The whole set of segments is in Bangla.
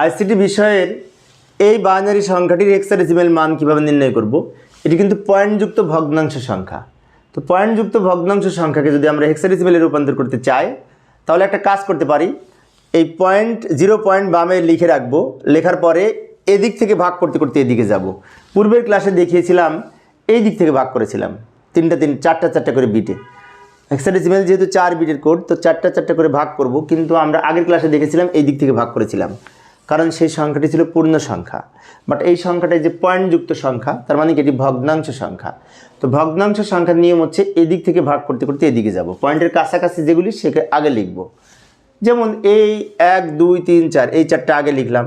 আইসিটি বিষয়ের এই বাইনারি সংখ্যাটির হেক্সাডেসিমেল মান কীভাবে নির্ণয় করব? এটি কিন্তু পয়েন্টযুক্ত ভগ্নাংশ সংখ্যা। তো পয়েন্টযুক্ত ভগ্নাংশ সংখ্যাকে যদি আমরা হেক্সাডেসিমেলে রূপান্তর করতে চাই, তাহলে একটা কাজ করতে পারি। এই পয়েন্ট জিরো পয়েন্ট বামে লিখে রাখব। লেখার পরে এদিক থেকে ভাগ করতে করতে এদিকে যাব। পূর্বের ক্লাসে দেখিয়েছিলাম, এই দিক থেকে ভাগ করেছিলাম। তিনটা তিন, চারটা চারটা করে বিটে হেক্সাডেসিমেল যেহেতু চার বিটের কোড তো চারটা চারটা করে ভাগ করব। কিন্তু আমরা আগের ক্লাসে দেখেছিলাম, এই দিক থেকে ভাগ করেছিলাম। কারণ সেই সংখ্যাটি ছিল পূর্ণ সংখ্যা। বাট এই সংখ্যাটা যে পয়েন্টযুক্ত সংখ্যা, তার মানে কি এটি ভগ্নাংশ সংখ্যা। তো ভগ্নাংশ সংখ্যার নিয়ম হচ্ছে এদিক থেকে ভাগ করতে করতে এদিকে যাব। পয়েন্টের কাছাকাছি যেগুলি, সেকে আগে লিখব। যেমন এই এক, দুই, তিন, চার, এই চারটা আগে লিখলাম।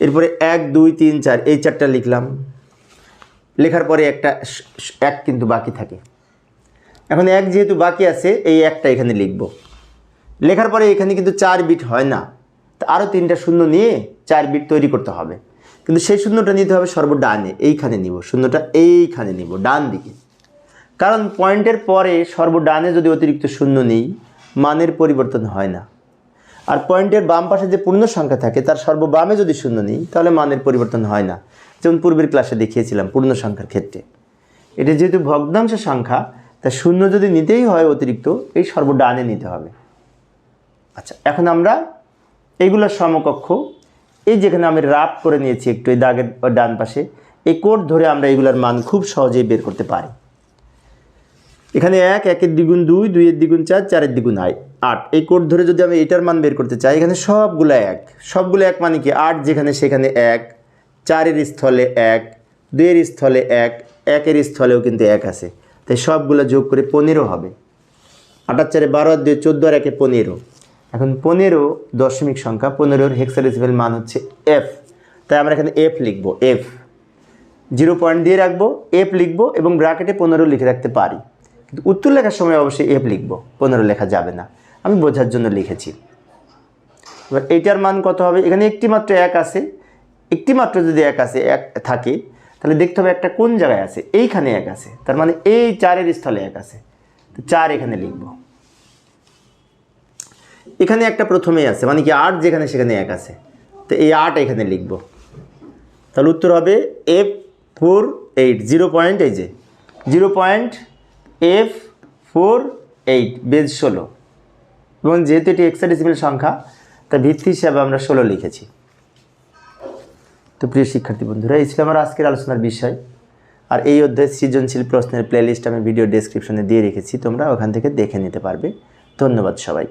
এরপরে এক, দুই, তিন, চার, এই চারটা লিখলাম। লেখার পরে একটা এক কিন্তু বাকি থাকে। এখন এক যেহেতু বাকি আছে, এই একটা এখানে লিখব। লেখার পরে এখানে কিন্তু চার বিট হয় না। আরও তিনটা শূন্য নিয়ে চার বিট তৈরি করতে হবে। কিন্তু সেই শূন্যটা নিতে হবে সর্ব ডানে এইখানে নিব। শূন্যটা এইখানে নিব, ডান দিকে। কারণ পয়েন্টের পরে সর্ব ডানে যদি অতিরিক্ত শূন্য নেই, মানের পরিবর্তন হয় না। আর পয়েন্টের বাম পাশে যে পূর্ণ সংখ্যা থাকে, তার সর্ববামে যদি শূন্য নেই, তাহলে মানের পরিবর্তন হয় না। যেমন পূর্বের ক্লাসে দেখিয়েছিলাম পূর্ণ সংখ্যার ক্ষেত্রে। এটা যেহেতু ভগ্নাংশ সংখ্যা তা শূন্য যদি নিতেই হয় অতিরিক্ত, এই সর্বডানে নিতে হবে। আচ্ছা এখন আমরা এইগুলোর সমকক্ষ। এই যেখানে আমি রাপ করে নিয়েছি একটু এই দাগের ডান পাশে, এই কোড ধরে আমরা এগুলোর মান খুব সহজেই বের করতে পারি। এখানে এক, একের দ্বিগুণ দুই, দুইয়ের দ্বিগুণ চার, চারের দ্বিগুণ আয়, আট। এই কোড ধরে যদি আমি এটার মান বের করতে চাই, এখানে সবগুলো এক। সবগুলো এক মানে কি? আট যেখানে সেখানে এক, চারের স্থলে এক, দুইয়ের স্থলে এক, একের স্থলেও কিন্তু এক আছে। তাই সবগুলো যোগ করে পনেরো হবে। আটার চারে বারো আর দুই, চোদ্দ আর একে পনেরো। এখন পনেরো দশমিক সংখ্যা, পনেরোর হেক্সাডেসিমেল মান হচ্ছে এফ তাই আমরা এখানে এফ লিখব এফ জিরো পয়েন্ট দিয়ে রাখব এফ লিখব এবং ব্র্যাকেটে পনেরো লিখে রাখতে পারি। কিন্তু উত্তর লেখার সময় অবশ্যই এফ লিখব, পনেরো লেখা যাবে না। আমি বোঝার জন্য লিখেছি। এবার এইটার মান কত হবে? এখানে একটি মাত্র এক আছে। একটি মাত্র যদি এক আছে, এক থাকে, তাহলে দেখতে হবে একটা কোন জায়গায় আছে। এইখানে এক আছে। তার মানে এই চারের স্থলে এক আছে। তো চার এখানে লিখব। এখানে একটা প্রথমেই আছে মানে কি আট যেখানে সেখানে এক আছে। তো এই আট এখানে লিখব। তাহলে উত্তর হবে F four eight zero point এই যে zero point F four eight base ষোলো। এবং যেহেতু এটি এক্সাডেসিমেল সংখ্যা তা ভিত্তি হিসাবে আমরা ষোলো লিখেছি। তো প্রিয় শিক্ষার্থী বন্ধুরা, এই ছিল আমার আজকের আলোচনার বিষয়। আর এই অধ্যায় সৃজনশীল প্রশ্নের প্লেলিস্ট আমি ভিডিও ডেসক্রিপশনে দিয়ে রেখেছি, তোমরা ওখান থেকে দেখে নিতে পারবে। ধন্যবাদ সবাইকে।